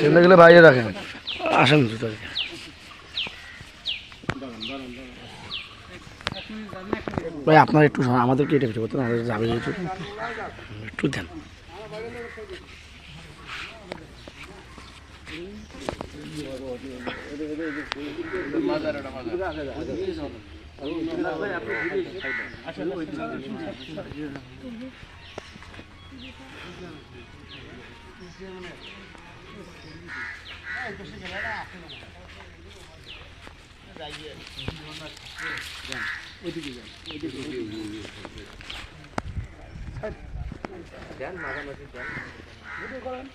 ছেলেগুলো বাইরে রাখেন। আসেন জুতো ভাই আপনার একটু আমাদেরকে এটা কিছু করতে না আমাদের যাবে একটু দেন। দাঁড়ান যাই পিছনে গে- পিছনে আইছেন গ্রাম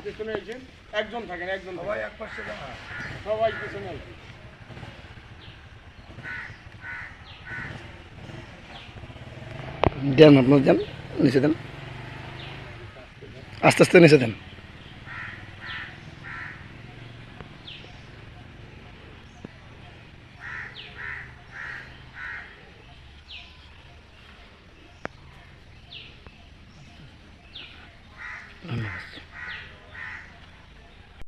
পিছনে আইছেন একজন থাকেন একজন সবাই এক পাশে সবাই পিছনে দেন আপনার দেন, নিচে দেন। আস্তে আস্তে নিচে দেন। in us.